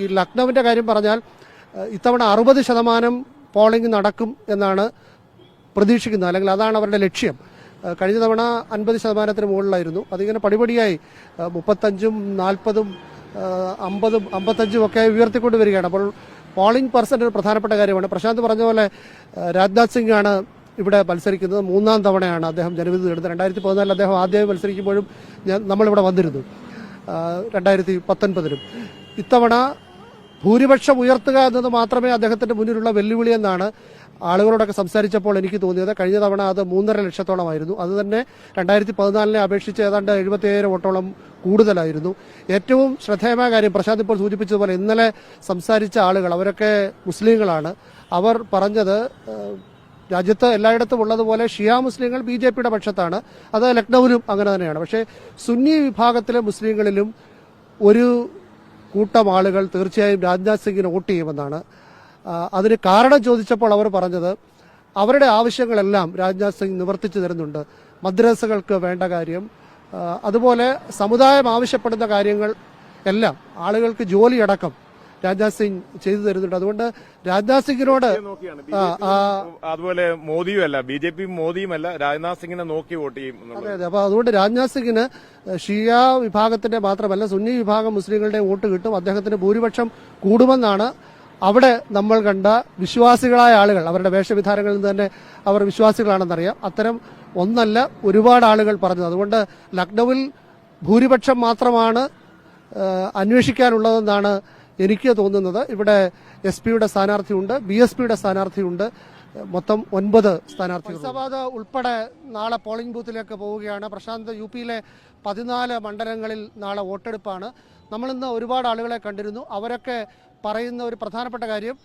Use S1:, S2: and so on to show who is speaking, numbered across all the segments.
S1: ഈ ലക്നൌവിന്റെ കാര്യം പറഞ്ഞാൽ ഇത്തവണ അറുപത് ശതമാനം പോളിംഗ് നടക്കും എന്നാണ് പ്രതീക്ഷിക്കുന്നത്. അല്ലെങ്കിൽ അതാണ് അവരുടെ ലക്ഷ്യം. കഴിഞ്ഞ തവണ അൻപത് ശതമാനത്തിന് മുകളിലായിരുന്നു. അതിങ്ങനെ പടിപടിയായി മുപ്പത്തഞ്ചും നാൽപ്പതും അമ്പതും അമ്പത്തഞ്ചും ഒക്കെ ഉയർത്തിക്കൊണ്ട് വരികയാണ്. അപ്പോൾ പോളിംഗ് പെർസെന്റ് ഒരു പ്രധാനപ്പെട്ട കാര്യമാണ്. പ്രശാന്ത് പറഞ്ഞ പോലെ രാജ്നാഥ് സിംഗ് ആണ് ഇവിടെ മത്സരിക്കുന്നത്. മൂന്നാം തവണയാണ് അദ്ദേഹം ജനവിധി നേടുന്നത്. രണ്ടായിരത്തി പതിനാലിൽ അദ്ദേഹം ആദ്യമായി മത്സരിക്കുമ്പോഴും ഞാൻ നമ്മളിവിടെ വന്നിരുന്നു. രണ്ടായിരത്തി പത്തൊൻപതിലും ഇത്തവണ ഭൂരിപക്ഷം ഉയർത്തുക എന്നത് മാത്രമേ അദ്ദേഹത്തിന്റെ മുന്നിലുള്ള വെല്ലുവിളി എന്നാണ് ആളുകളോടൊക്കെ സംസാരിച്ചപ്പോൾ എനിക്ക് തോന്നിയത്. കഴിഞ്ഞ തവണ അത് മൂന്നര ലക്ഷത്തോളമായിരുന്നു. അത് തന്നെ രണ്ടായിരത്തി പതിനാലിനെ അപേക്ഷിച്ച് ഏതാണ്ട് എഴുപത്തിയേഴ് വോട്ടോളം കൂടുതലായിരുന്നു. ഏറ്റവും ശ്രദ്ധേയമായ കാര്യം പ്രശാന്ത് ഇപ്പോൾ സൂചിപ്പിച്ചതുപോലെ ഇന്നലെ സംസാരിച്ച ആളുകൾ അവരൊക്കെ മുസ്ലിങ്ങളാണ്. അവർ പറഞ്ഞത് രാജ്യത്ത് എല്ലായിടത്തും ഉള്ളതുപോലെ ഷിയ മുസ്ലിങ്ങൾ ബി ജെ പിയുടെ പക്ഷത്താണ്. അത് ലക്നൌവിലും അങ്ങനെ തന്നെയാണ്. പക്ഷേ സുന്നി വിഭാഗത്തിലെ മുസ്ലിങ്ങളിലും ഒരു കൂട്ടം ആളുകൾ തീർച്ചയായും രാജ്നാഥ് സിംഗിന് വോട്ട് ചെയ്യുമെന്നാണ്. അതിന് കാരണം ചോദിച്ചപ്പോൾ അവർ പറഞ്ഞത് അവരുടെ ആവശ്യങ്ങളെല്ലാം രാജ്നാഥ് സിംഗ് നിവർത്തിച്ചു തരുന്നുണ്ട്. മദ്രസകൾക്ക് വേണ്ട കാര്യം അതുപോലെ സമുദായം ആവശ്യപ്പെടുന്ന കാര്യങ്ങൾ എല്ലാം ആളുകൾക്ക് ജോലിയടക്കം രാജ്നാഥ് സിംഗ് ചെയ്തു തരുന്നുണ്ട്. അതുകൊണ്ട് രാജ്നാഥ് സിംഗിനോട്.
S2: അതുപോലെ മോദിയും അല്ല ബി ജെ പിയും മോദിയും അല്ല രാജ്നാഥ് സിംഗിനെ നോക്കി വോട്ട് ചെയ്യും
S1: അതെ അതെ. അപ്പൊ അതുകൊണ്ട് രാജ്നാഥ് സിംഗിന് ഷിയ വിഭാഗത്തിന്റെ മാത്രമല്ല സുന്നി വിഭാഗം മുസ്ലിങ്ങളുടെ വോട്ട് കിട്ടും. അദ്ദേഹത്തിന് ഭൂരിപക്ഷം കൂടുമെന്നാണ് അവിടെ നമ്മൾ കണ്ട വിശ്വാസികളായ ആളുകൾ. അവരുടെ വേഷവിധാനങ്ങളിൽ നിന്ന് തന്നെ അവർ വിശ്വാസികളാണെന്നറിയാം. അത്തരം ഒന്നല്ല ഒരുപാട് ആളുകൾ പറഞ്ഞത്. അതുകൊണ്ട് ലക്നൌവിൽ ഭൂരിപക്ഷം മാത്രമാണ് അന്വേഷിക്കാനുള്ളതെന്നാണ് എനിക്ക് തോന്നുന്നത് ഇവിടെ എസ് പിയുടെ സ്ഥാനാർത്ഥിയുണ്ട് ബി എസ് പിയുടെ സ്ഥാനാർത്ഥിയുണ്ട്. മൊത്തം ഒൻപത് സ്ഥാനാർത്ഥികൾ. ഫൈസാബാദ് ഉൾപ്പെടെ നാളെ പോളിംഗ് ബൂത്തിലേക്ക് പോവുകയാണ്. പ്രശാന്ത് യു പിയിലെ പതിനാല് മണ്ഡലങ്ങളിൽ നാളെ വോട്ടെടുപ്പാണ്. നമ്മളിന്ന് ഒരുപാട് ആളുകളെ കണ്ടിരുന്നു. അവരൊക്കെ പറയുന്ന ഒരു പ്രധാനപ്പെട്ട കാര്യം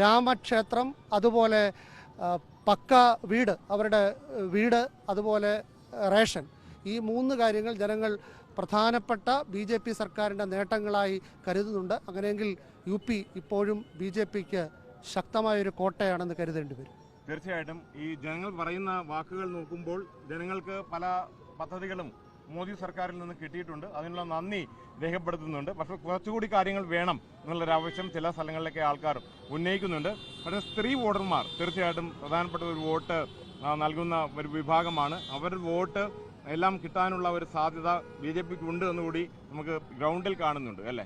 S1: രാമക്ഷേത്രം അതുപോലെ പക്ക വീട് അവരുടെ വീട് അതുപോലെ റേഷൻ. ഈ മൂന്ന് കാര്യങ്ങൾ ജനങ്ങൾ പ്രധാനപ്പെട്ട ബി ജെ പി സർക്കാരിന്റെ നേട്ടങ്ങളായി കരുതുന്നുണ്ട്. അങ്ങനെയെങ്കിൽ യു പി ഇപ്പോഴും ബി ജെ പിക്ക് ശക്തമായൊരു കോട്ടയാണെന്ന് കരുതേണ്ടി വരും.
S2: തീർച്ചയായിട്ടും ഈ ജനങ്ങൾ പറയുന്ന വാക്കുകൾ നോക്കുമ്പോൾ ജനങ്ങൾക്ക് പല പദ്ധതികളും മോദി സർക്കാരിൽ നിന്ന് കിട്ടിയിട്ടുണ്ട്. അതിനുള്ള നന്ദി രേഖപ്പെടുത്തുന്നുണ്ട്. പക്ഷേ കുറച്ചുകൂടി കാര്യങ്ങൾ വേണം എന്നുള്ളൊരു ആവശ്യം ചില സ്ഥലങ്ങളിലൊക്കെ ആൾക്കാർ ഉന്നയിക്കുന്നുണ്ട്. പക്ഷേ സ്ത്രീ വോട്ടർമാർ തീർച്ചയായിട്ടും പ്രധാനപ്പെട്ട ഒരു വോട്ട് നൽകുന്ന ഒരു വിഭാഗമാണ്. അവരുടെ വോട്ട് എല്ലാം കിട്ടാനുള്ള ഒരു സാധ്യത ബി ജെ പിക്ക് ഉണ്ട് എന്നുകൂടി നമുക്ക് ഗ്രൗണ്ടിൽ കാണുന്നുണ്ട് അല്ലേ?